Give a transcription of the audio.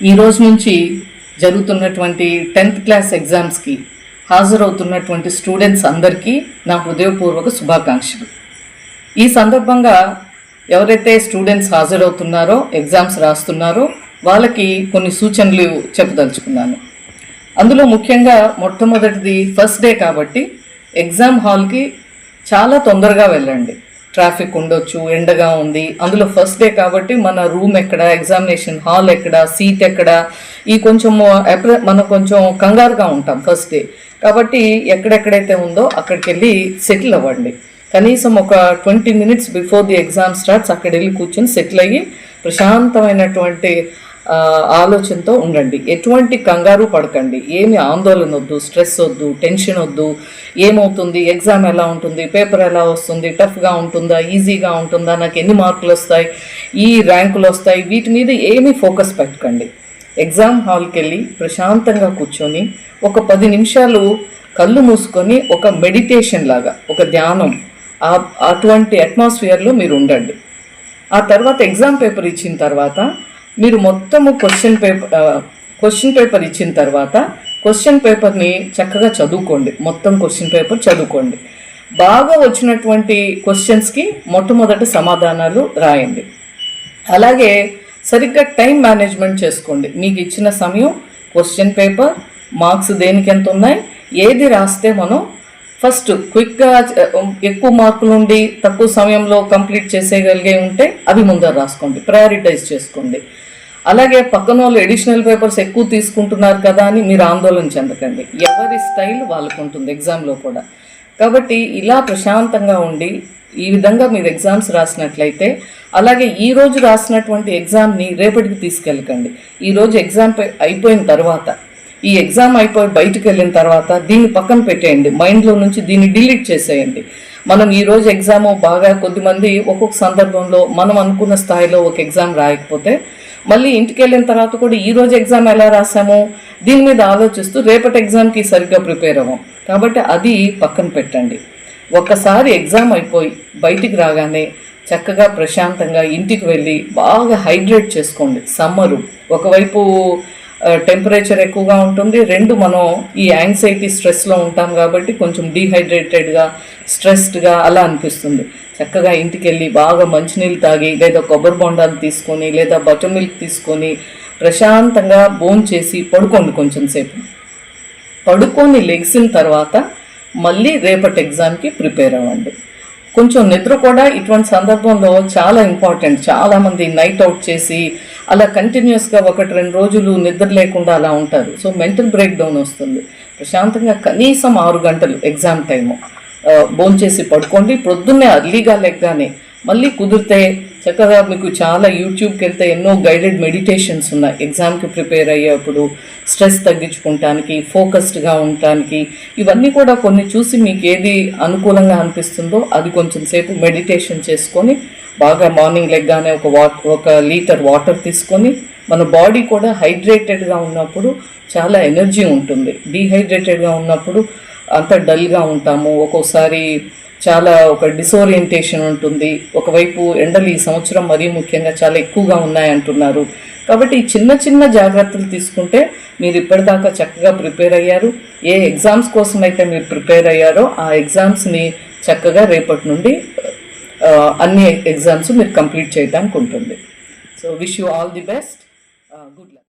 ఈ రోజు నుంచి జరుగుతున్నటువంటి టెన్త్ క్లాస్ ఎగ్జామ్స్కి హాజరవుతున్నటువంటి స్టూడెంట్స్ అందరికీ నా హృదయపూర్వక శుభాకాంక్షలు. ఈ సందర్భంగా ఎవరైతే స్టూడెంట్స్ హాజరవుతున్నారో ఎగ్జామ్స్ రాస్తున్నారో వాళ్ళకి కొన్ని సూచనలు చెప్పదలుచుకున్నాను. అందులో ముఖ్యంగా మొట్టమొదటిది ఫస్ట్ డే కాబట్టి ఎగ్జామ్ హాల్కి చాలా తొందరగా వెళ్ళండి. ట్రాఫిక్ ఉండొచ్చు ఎండగా ఉంది. అందులో ఫస్ట్ డే కాబట్టి మన రూమ్ ఎక్కడ ఎగ్జామినేషన్ హాల్ ఎక్కడ సీట్ ఎక్కడ ఈ కొంచెం మనం కొంచెం కంగారుగా ఉంటాం ఫస్ట్ డే కాబట్టి ఎక్కడెక్కడైతే ఉందో అక్కడికి వెళ్ళి సెటిల్ అవ్వండి. కనీసం ఒక twenty minutes before the exam starts అక్కడ వెళ్ళి కూర్చొని సెటిల్ అయ్యి ప్రశాంతమైనటువంటి ఆలోచనతో ఉండండి. ఎటువంటి కంగారు పడకండి. ఏమి ఆందోళన వద్దు స్ట్రెస్ వద్దు టెన్షన్ వద్దు. ఏమవుతుంది? ఎగ్జామ్ ఎలా ఉంటుంది? పేపర్ ఎలా వస్తుంది? టఫ్గా ఉంటుందా? ఈజీగా ఉంటుందా? నాకు ఎన్ని మార్కులు వస్తాయి? ఈ ర్యాంకులు వస్తాయి? వీటి మీద ఏమీ ఫోకస్ పెట్టకండి. ఎగ్జామ్ హాల్కి వెళ్ళి ప్రశాంతంగా కూర్చొని ఒక పది నిమిషాలు కళ్ళు మూసుకొని ఒక మెడిటేషన్ లాగా ఒక ధ్యానం అటువంటి అట్మాస్ఫియర్లో మీరు ఉండండి. ఆ తర్వాత ఎగ్జామ్ పేపర్ ఇచ్చిన తర్వాత మీరు మొత్తము క్వశ్చన్ పేపర్ క్వశ్చన్ పేపర్ ఇచ్చిన తర్వాత క్వశ్చన్ పేపర్ని చక్కగా చదువుకోండి. మొత్తం క్వశ్చన్ పేపర్ చదువుకోండి. బాగా వచ్చినటువంటి క్వశ్చన్స్కి మొట్టమొదటి సమాధానాలు రాయండి. అలాగే సరిగ్గా టైం మేనేజ్మెంట్ చేసుకోండి. మీకు ఇచ్చిన సమయం క్వశ్చన్ పేపర్ మార్క్స్ దేనికి ఎంత ఉన్నాయి ఏది రాస్తే మనం ఫస్ట్ క్విక్గా ఎక్కువ మార్కులు ఉండి తక్కువ సమయంలో కంప్లీట్ చేసేయగలిగే ఉంటే అవి ముందర రాసుకోండి. ప్రయారిటైజ్ చేసుకోండి. అలాగే పక్కన వాళ్ళు ఎడిషనల్ పేపర్స్ ఎక్కువ తీసుకుంటున్నారు కదా అని మీరు ఆందోళన చెందకండి. ఎవరి స్టైల్ వాళ్ళకు ఉంటుంది ఎగ్జామ్లో కూడా. కాబట్టి ఇలా ప్రశాంతంగా ఉండి ఈ విధంగా మీరు ఎగ్జామ్స్ రాసినట్లయితే అలాగే ఈ రోజు రాసినటువంటి ఎగ్జామ్ని రేపటికి తీసుకెళ్ళకండి. ఈరోజు ఎగ్జామ్ అయిపోయిన తర్వాత ఈ ఎగ్జామ్ అయిపోయి బయటకు వెళ్ళిన తర్వాత దీన్ని పక్కన పెట్టేయండి. మైండ్లో నుంచి దీన్ని డిలీట్ చేసేయండి. మనం ఈరోజు ఎగ్జామ్ బాగా కొద్దిమంది ఒక్కొక్క సందర్భంలో మనం అనుకున్న స్థాయిలో ఒక ఎగ్జామ్ రాయకపోతే మళ్ళీ ఇంటికి వెళ్ళిన తర్వాత కూడా ఈ రోజు ఎగ్జామ్ ఎలా రాసాము? దీని మీద ఆలోచిస్తూ రేపటి ఎగ్జామ్కి సరిగ్గా ప్రిపేర్ అవ్వం. కాబట్టి అది పక్కన పెట్టండి. ఒక్కసారి ఎగ్జామ్ అయిపోయి బయటికి రాగానే చక్కగా ప్రశాంతంగా ఇంటికి వెళ్ళి బాగా హైడ్రేట్ చేసుకోండి. సమ్మరు. ఒకవైపు టెంపరేచర్ ఎక్కువగా ఉంటుంది. రెండు మనం ఈ యాంగ్జైటీ స్ట్రెస్లో ఉంటాం కాబట్టి కొంచెం డీహైడ్రేటెడ్గా స్ట్రెస్డ్గా అలా అనిపిస్తుంది. చక్కగా ఇంటికి వెళ్ళి బాగా మంచినీళ్ళు తాగి లేదా కొబ్బరి బొండాలు తీసుకొని లేదా బటర్ మిల్క్ తీసుకొని ప్రశాంతంగా భోంచేసి చేసి పడుకోండి కొంచెం సేపు. పడుకొని లెగ్సిన తర్వాత మళ్ళీ రేపటి ఎగ్జామ్కి ప్రిపేర్ అవ్వండి. కొంచెం నిద్ర కూడా ఇటువంటి సందర్భంలో చాలా ఇంపార్టెంట్ చాలామంది నైట్ అవుట్ చేసి అలా కంటిన్యూస్గా ఒకటి రెండు రోజులు నిద్ర లేకుండా అలా ఉంటారు. సో మెంటల్ బ్రేక్ డౌన్ వస్తుంది. ప్రశాంతంగా కనీసం ఆరు గంటలు ఎగ్జామ్ టైము భోంచేసి పడుకోండి. ప్రొద్దున్నే అర్లీగా లెగ్గానే మళ్ళీ కుదిరితే చక్కగా మీకు చాలా యూట్యూబ్కి వెళ్తే ఎన్నో గైడెడ్ మెడిటేషన్స్ ఉన్నాయి. ఎగ్జామ్కి ప్రిపేర్ అయ్యేప్పుడు స్ట్రెస్ తగ్గించుకోవటానికి ఫోకస్డ్గా ఉండటానికి ఇవన్నీ కూడా కొన్ని చూసి మీకు ఏది అనుకూలంగా అనిపిస్తుందో అది కొంచెం సేపు మెడిటేషన్ చేసుకొని బాగా మార్నింగ్ లెగ్గానే ఒక వాట్ ఒక లీటర్ వాటర్ తీసుకొని మన బాడీ కూడా హైడ్రేటెడ్గా ఉన్నప్పుడు చాలా ఎనర్జీ ఉంటుంది. డీహైడ్రేటెడ్గా ఉన్నప్పుడు అంత డల్గా ఉంటాము. ఒక్కోసారి చాలా ఒక డిసోరియంటేషన్ ఉంటుంది. ఒకవైపు ఎండలు ఈ సంవత్సరం మరీ ముఖ్యంగా చాలా ఎక్కువగా ఉన్నాయంటున్నారు. కాబట్టి ఈ చిన్న చిన్న జాగ్రత్తలు తీసుకుంటే మీరు ఇప్పటిదాకా చక్కగా ప్రిపేర్ అయ్యారు. ఏ ఎగ్జామ్స్ కోసం అయితే మీరు ప్రిపేర్ అయ్యారో ఆ ఎగ్జామ్స్ని చక్కగా రేపటి నుండి అన్ని ఎగ్జామ్స్ మీరు కంప్లీట్ చేయడానికి ఉంటుంది. So wish you all the best good luck